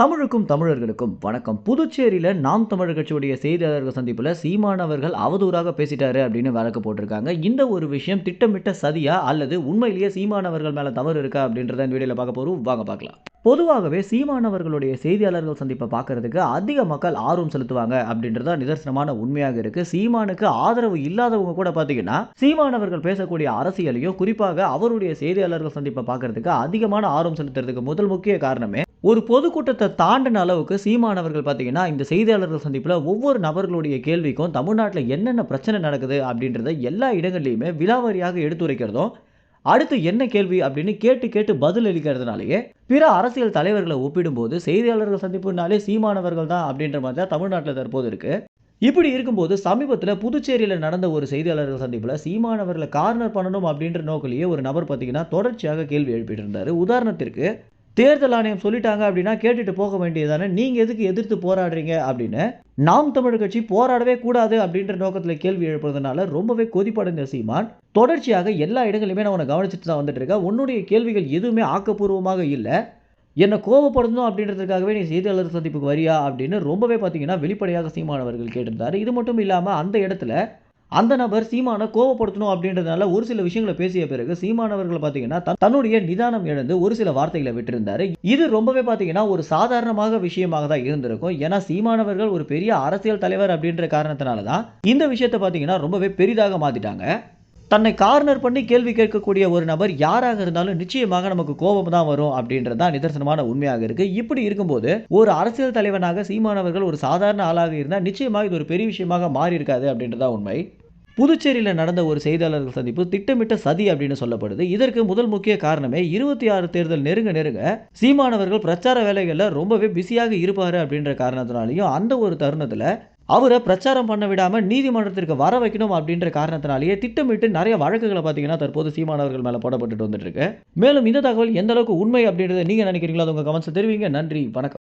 தமிழுக்கும் தமிழர்களுக்கும் வணக்கம். புதுச்சேரியில் நாம் தமிழர் கட்சியுடைய செய்தியாளர்கள் சந்திப்பில் சீமான் அவர்கள் அவதூறாக பேசிட்டாரு அப்படின்னு வழக்கு போட்டிருக்காங்க. இந்த ஒரு விஷயம் திட்டமிட்ட சதியா அல்லது உண்மையிலேயே சீமான் அவர்கள் மேலே தவறு இருக்கா அப்படின்றத இந்த வீடியோவில் பார்க்க போகிறோம் வாங்க பார்க்கலாம். பொதுவாகவே சீமானவர்களுடைய செய்தியாளர்கள் சந்திப்பை பார்க்கறதுக்கு அதிக மக்கள் ஆர்வம் செலுத்துவாங்க அப்படின்றதா நிதர்சனமான உண்மையாக இருக்கு. சீமானுக்கு ஆதரவு இல்லாதவங்க கூட பார்த்தீங்கன்னா சீமானவர்கள் பேசக்கூடிய அரசியலையும் குறிப்பாக அவருடைய செய்தியாளர்கள் சந்திப்பை பார்க்கறதுக்கு அதிகமான ஆர்வம் செலுத்துறதுக்கு முதல் முக்கிய காரணமே ஒரு பொதுக்கூட்டத்தை தாண்டின அளவுக்கு சீமானவர்கள் பார்த்தீங்கன்னா இந்த செய்தியாளர்கள் சந்திப்பில் ஒவ்வொரு நபர்களுடைய கேள்விக்கும் தமிழ்நாட்டில் என்னென்ன பிரச்சனை நடக்குது அப்படின்றத எல்லா இடங்கள்லையுமே விலாவாரியாக எடுத்துரைக்கிறதும் அடுத்து என்ன கேள்வி அப்படின்னு கேட்டு கேட்டு பதில் அளிக்கிறதுனாலேயே பிற அரசியல் தலைவர்களை ஒப்பிடும்போது செய்தியாளர்கள் சந்திப்புனாலே சீமானவர்கள் தான் அப்படின்ற மாதிரி தான் தமிழ்நாட்டில் தற்போது இருக்குது இப்படி இருக்கும்போது சமீபத்தில் புதுச்சேரியில் நடந்த ஒரு செய்தியாளர்கள் சந்திப்பில் சீமானவர்களை கார்னர் பண்ணணும் அப்படின்ற நோக்கிலேயே ஒரு நபர் பார்த்தீங்கன்னா தொடர்ச்சியாக கேள்வி எழுப்பிட்டு இருந்தார். உதாரணத்திற்கு தேர்தல் ஆணையம் சொல்லிட்டாங்க அப்படின்னா கேட்டுட்டு போக வேண்டியதானே நீங்கள் எதுக்கு எதிர்த்து போராடுறீங்க அப்படின்னு? நாம் தமிழர் கட்சி போராடவே கூடாது அப்படின்ற நோக்கத்தில் கேள்வி எழுப்புறதுனால ரொம்பவே கொதிப்படைந்த சீமான். தொடர்ச்சியாக எல்லா இடங்களிலுமே நான் உன்னை கவனிச்சுட்டு தான் வந்துட்டு இருக்கேன். உன்னுடைய கேள்விகள் எதுவுமே ஆக்கப்பூர்வமாக இல்லை. என்னை கோவப்படுத்தணும் அப்படின்றதுக்காகவே நீ செய்தியாளர் சந்திப்புக்கு வரியா அப்படின்னு ரொம்பவே பார்த்தீங்கன்னா வெளிப்படையாக சீமானவர்கள் கேட்டிருந்தார். இது மட்டும் இல்லாமல் அந்த இடத்துல அந்த நபர் சீமானை கோவப்படுத்தணும் அப்படின்றதுனால ஒரு சில விஷயங்களை பேசிய பிறகு சீமானவர்கள் பார்த்தீங்கன்னா தன்னுடைய நிதானம் இழந்து ஒரு சில வார்த்தைகளை விட்டிருந்தாரு. இது ரொம்பவே பார்த்தீங்கன்னா ஒரு சாதாரணமாக விஷயமாக தான் இருந்திருக்கும். ஏன்னா சீமானவர்கள் ஒரு பெரிய அரசியல் தலைவர் அப்படின்ற காரணத்தினால தான் இந்த விஷயத்தை பார்த்தீங்கன்னா ரொம்பவே பெரிதாக மாத்திட்டாங்க. தன்னை கார்னர் பண்ணி கேள்வி கேட்கக்கூடிய ஒரு நபர் யாராக இருந்தாலும் நிச்சயமாக நமக்கு கோபம் தான் வரும் அப்படின்றது தான் நிதர்சனமான உண்மையாக இருக்கு. இப்படி இருக்கும்போது ஒரு அரசியல் தலைவனாக சீமானவர்கள் ஒரு சாதாரண ஆளாக இருந்தால் நிச்சயமாக இது ஒரு பெரிய விஷயமாக மாறி இருக்காது அப்படின்றதான் உண்மை. புதுச்சேரியில் நடந்த ஒரு செய்தியாளர்கள் சந்திப்பு திட்டமிட்ட சதி அப்படின்னு சொல்லப்படுது. இதற்கு முதல் முக்கிய காரணமே இருபத்தி ஆறு தேர்தல் நெருங்க நெருங்க சீமானவர்கள் பிரச்சார வேலைகளில் ரொம்பவே பிஸியாக இருப்பாரு அப்படின்ற காரணத்தினாலையும் அந்த ஒரு தருணத்தில் அவரை பிரச்சாரம் பண்ண விடாமல் நீதிமன்றத்திற்கு வர வைக்கணும் அப்படின்ற காரணத்தினாலேயே திட்டமிட்டு நிறைய வழக்குகளை பார்த்தீங்கன்னா தற்போது சீமானவர்கள் மேலே போடப்பட்டுட்டு வந்துட்டு இருக்கு. மேலும் இந்த தகவல் எந்த அளவுக்கு உண்மை அப்படின்றத நீங்க நினைக்கிறீங்களோ அது உங்க கமெண்ட்ஸ் தெரிவிங்க. நன்றி. வணக்கம்.